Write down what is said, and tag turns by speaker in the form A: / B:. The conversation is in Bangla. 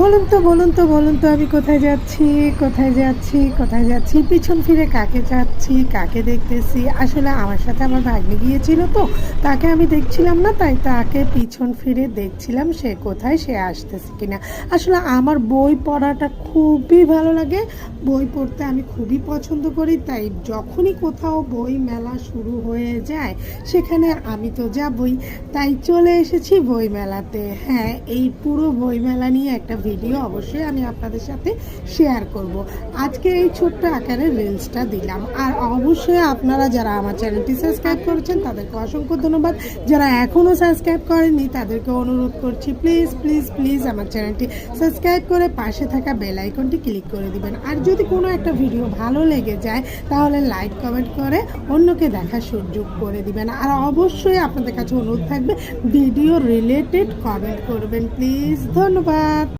A: বলুন তো বলুন তো বলুন তো, আমি কোথায় যাচ্ছি কোথায় যাচ্ছি কোথায় যাচ্ছি, পিছন ফিরে কাকে যাচ্ছি কাকে দেখতেছি? আসলে আমার সাথে আমার ভাগ্নে গিয়েছিল তো, তাকে আমি দেখছিলাম না, তাই তাকে পিছন ফিরে দেখছিলাম সে কোথায়, সে আসতেছে কিনা। আসলে আমার বই পড়াটা খুবই ভালো লাগে। বই পড়তে আমি খুবই পছন্দ করি, তাই যখনই কোথাও বই মেলা শুরু হয়ে যায়, সেখানে আমি তো যাবই, তাই চলে এসেছি বই মেলাতে। হ্যাঁ এই পুরো বই মেলা নিয়ে একটা ভিডিও অবশ্যই আমি আপনাদের সাথে শেয়ার করব। আজকে এই ছোট্ট আকারের রিলসটা দিলাম। আর অবশ্যই আপনারা যারা আমার চ্যানেলটি সাবস্ক্রাইব করেছেন, তাদেরকে অসংখ্য ধন্যবাদ। যারা এখনও সাবস্ক্রাইব করেননি, তাদেরকে অনুরোধ করছি প্লিজ প্লিজ প্লিজ আমার চ্যানেলটি সাবস্ক্রাইব করে পাশে থাকা বেল আইকনটি ক্লিক করে দিবেন। আর যদি কোনো একটা ভিডিও ভালো লেগে যায়, তাহলে লাইক কমেন্ট করে অন্যকে দেখার সুযোগ করে দিবেন। আর অবশ্যই আপনাদের কাছে অনুরোধ থাকবে ভিডিও রিলেটেড কমেন্ট করবেন। প্লিজ ধন্যবাদ।